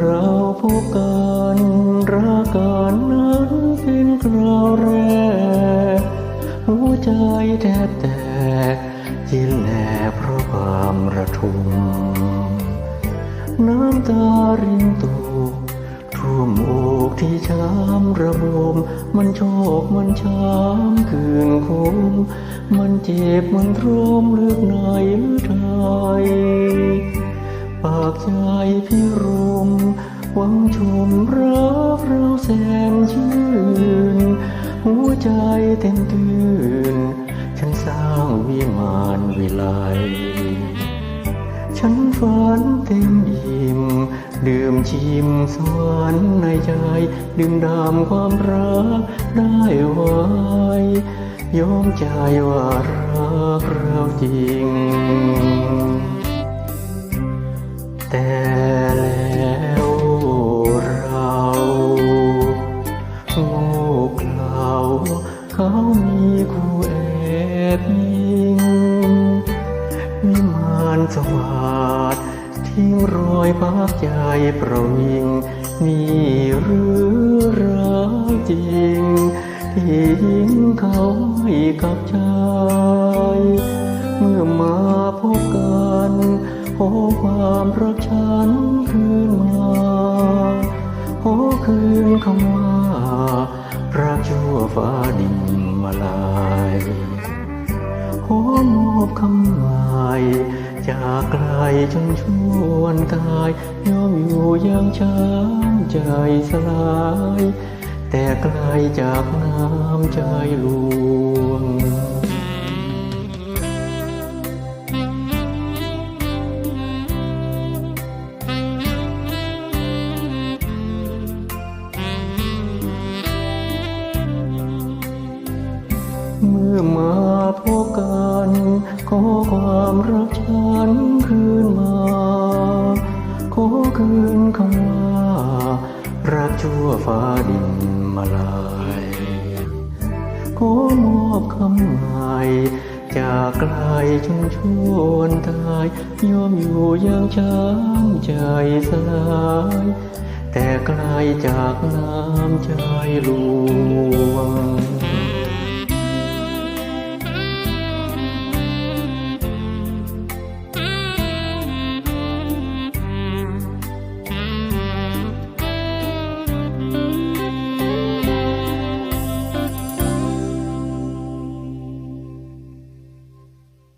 เราพบกันรักกันนั้นเป็นคราวแรก หัวใจแทบแตกยินแหลเพราะความระทมน้ำตารินตกท่วมอกที่ช้ำระบม มันโชกมันช้ำคืนคมมันเจ็บมันทรมลึกในหรือไทยปากใจพิรม หวังชมรักเราแสนชื่น หัวใจเต็มตื่น ฉันสร้างวิมานวิไลฉันฝันเต็มอิ่มดื่มชิมสวรรค์ในใจ ดื่มดำความรักได้ไวยอมใจว่ารักเราจริง บยิงวิมานสวัสดทิ้งรอยพักใจประวิง นี่หรือรักจริงที่ยิงเขาให้กับใจ เมื่อมาพบกันขอความรักฉันคืนมาขอคืนคำว่ารักชั่วฟ้าดินมาลาย คำหมายจากไกลจนชวนตายยอมอยู่อย่างช้ำใจสลาย แต่ไกลจากน้ำใจหลวง อมาพบกันขอความรักฉันคืนมา ขอคืนคำว่า รักชั่วฟ้าดินมาลายขอมอบคำหมายจากไกลจนชวนตายยอมอยู่ย่างช้ำใจสลาย แต่ไกลจากน้ำใจหลวง